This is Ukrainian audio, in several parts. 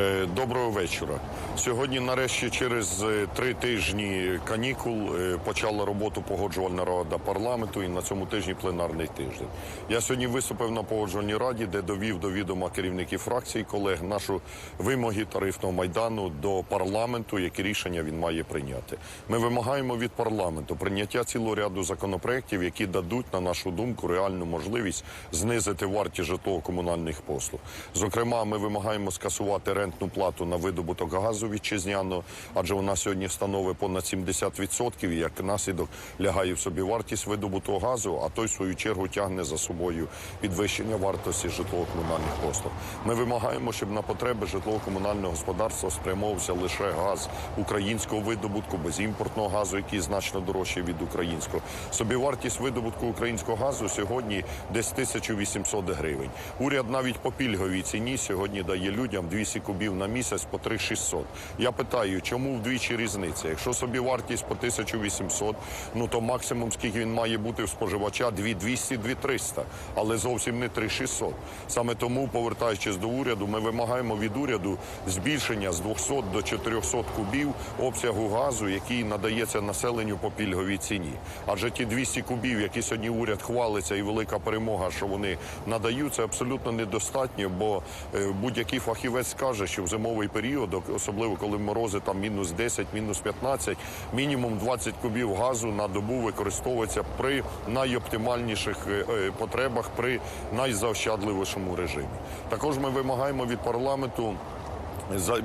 Е, Доброго вечора. Сьогодні, нарешті, через е, три тижні канікул е, почала роботу погоджувальна рада парламенту і на цьому тижні пленарний тиждень. Я сьогодні виступив на погоджувальній раді, де довів до відома керівників фракцій колег нашу вимоги тарифного майдану до парламенту, які рішення він має прийняти. Ми вимагаємо від парламенту прийняття цілого ряду законопроєктів, які дадуть, на нашу думку, реальну можливість знизити вартість житлово-комунальних послуг. Зокрема, ми вимагаємо скасувати рентну плату на видобуток газу вітчизняного, адже вона сьогодні становить понад 70%, і як наслідок лягає в собі вартість видобутого газу, а той в свою чергу тягне за собою підвищення вартості житлово-комунальних послуг. Ми вимагаємо, щоб на потреби житлово-комунального господарства спрямовувався лише газ українського видобутку, без імпортного газу, який значно дорожчий від українського. Собівартість видобутку українського газу сьогодні десь 1800 гривень. Уряд навіть по пільговій ціні сьогодні дає людям 200 кубів на місяць по 3600. Я питаю, чому вдвічі різниця? Якщо собівартість по 1800, ну то максимум, скільки він має бути в споживача, 2200-2300, але зовсім не 3600. Саме тому, повертаючись до уряду, ми вимагаємо від уряду збільшення з 200 до 400 кубів обсягу газу, який надається населенню по пільговій ціні. Адже ті 200 кубів, які сьогодні уряд хвалиться, і велика перемога, що вони надають, це абсолютно недостатньо, бо е, будь-який фахівець скаже, що в зимовий період, особливо коли морози там мінус 10, мінус 15, мінімум 20 кубів газу на добу використовується при найоптимальніших е, е, потребах, при найзаощадливішому режимі. Також ми вимагаємо від парламенту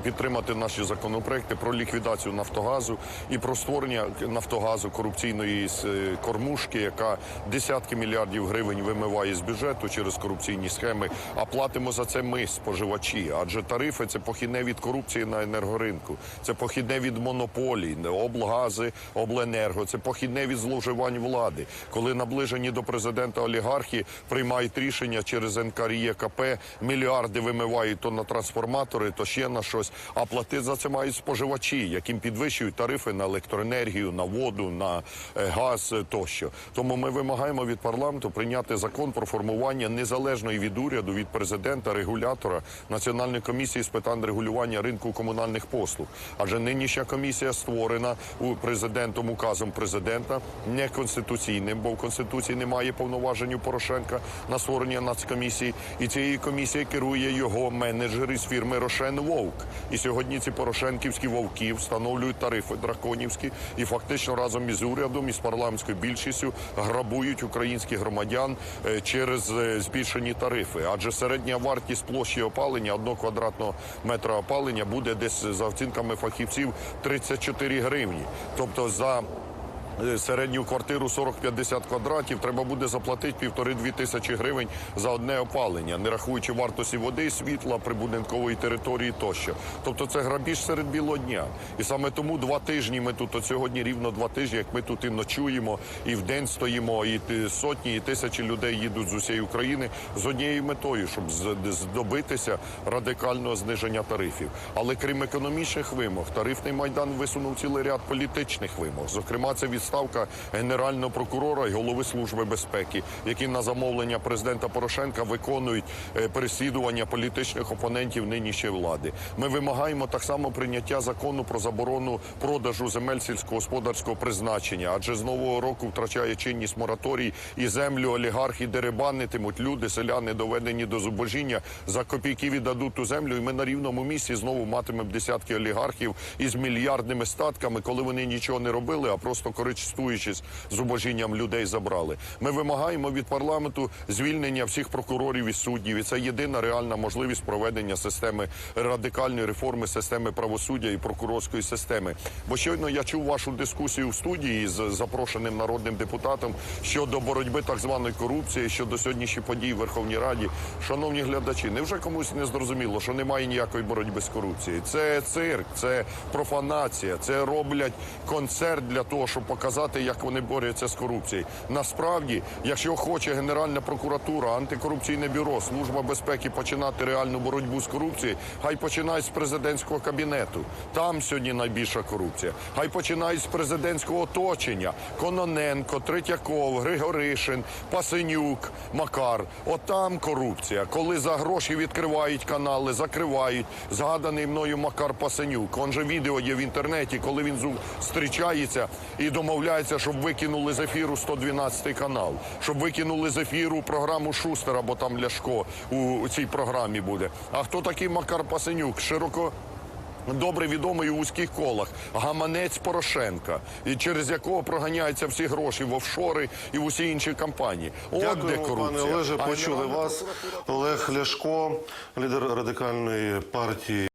підтримати наші законопроекти про ліквідацію Нафтогазу і про створення Нафтогазу корупційної е, кормушки, яка десятки мільярдів гривень вимиває з бюджету через корупційні схеми. А платимо за це ми, споживачі. Адже тарифи це похідне від корупції на енергоринку, це похідне від монополій, облгази, обленерго, це похідне від зловживань влади, коли наближені до президента олігархи приймають рішення через НКРІКП, мільярди вимивають то на трансформатори, то ще на щось. А платити за це мають споживачі, яким підвищують тарифи на електроенергію, на воду, на е, газ е, тощо. Тому ми вимагаємо від парламенту прийняти закон про формування незалежної від уряду, від президента, регулятора Національної комісії з питань регулювання ринку комунальних послуг. Адже нинішня комісія створена у президентом указом президента неконституційним, бо в конституції немає повноважень у Порошенка на створення нацкомісії. І цією комісією керує його менеджер із фірми Рошен Вовк. І сьогодні ці порошенківські вовки встановлюють тарифи драконівські і фактично разом із урядом і з парламентською більшістю грабують українських громадян е, через е, збільшені тарифи. Адже середня вартість площі опалення одного квадратного метра опалення буде десь за оцінками фахівців 34 гривні. Тобто за середню квартиру 40-50 квадратів треба буде заплатити півтори-дві тисячі гривень за одне опалення, не рахуючи вартості води, світла, прибудинкової території тощо. Тобто це грабіж серед білого дня. І саме тому два тижні ми тут, от сьогодні рівно два тижні, як ми тут і ночуємо, і в день стоїмо, і сотні, і тисячі людей їдуть з усієї України з однією метою, щоб здобитися радикального зниження тарифів. Але крім економічних вимог, тарифний майдан висунув цілий ряд політичних вимог. Зокрема, це відставка генерального прокурора і голови служби безпеки, які на замовлення президента Порошенка виконують е, переслідування політичних опонентів нинішньої влади. Ми вимагаємо так само прийняття закону про заборону продажу земель сільськогосподарського призначення, адже з нового року втрачає чинність мораторій і землю олігархи деребанитимуть. Люди, селяни доведені до зубожіння за копійки віддадуть ту землю, і ми на рівному місці знову матимемо десятки олігархів із мільярдними статками, коли вони нічого не робили, а просто користуючись зубожінням людей забрали. Ми вимагаємо від парламенту звільнення всіх прокурорів і суддів. І це єдина реальна можливість проведення системи радикальної реформи системи правосуддя і прокурорської системи. Бо щойно я чув вашу дискусію в студії з запрошеним народним депутатом щодо боротьби так званої корупції, щодо сьогоднішніх подій в Верховній Раді. Шановні глядачі, невже комусь не зрозуміло, що немає ніякої боротьби з корупцією? Це цирк, це профанація, це роблять концерт для того, щоб показати. Показати, як вони борються з корупцією. Насправді, якщо хоче Генеральна прокуратура, антикорупційне бюро, служба безпеки починати реальну боротьбу з корупцією, хай починає з президентського кабінету. Там сьогодні найбільша корупція. Хай починає з президентського оточення. Кононенко, Третьяков, Григоришин, Пасенюк, Макар. Отам корупція. Коли за гроші відкривають канали, закривають. Згаданий мною Макар Пасенюк. Он же відео є в інтернеті, коли він зустрічається і домовляється, щоб викинули з ефіру 112 канал, щоб викинули з ефіру програму Шустера, бо там Ляшко у, у цій програмі буде. А хто такий Макар Пасенюк? Широко добре відомий у вузьких колах гаманець Порошенка, і через якого проганяються всі гроші в офшори і в усі інші компанії. От де корупція. пане Олеже. Почули вас. Олег Ляшко, лідер радикальної партії.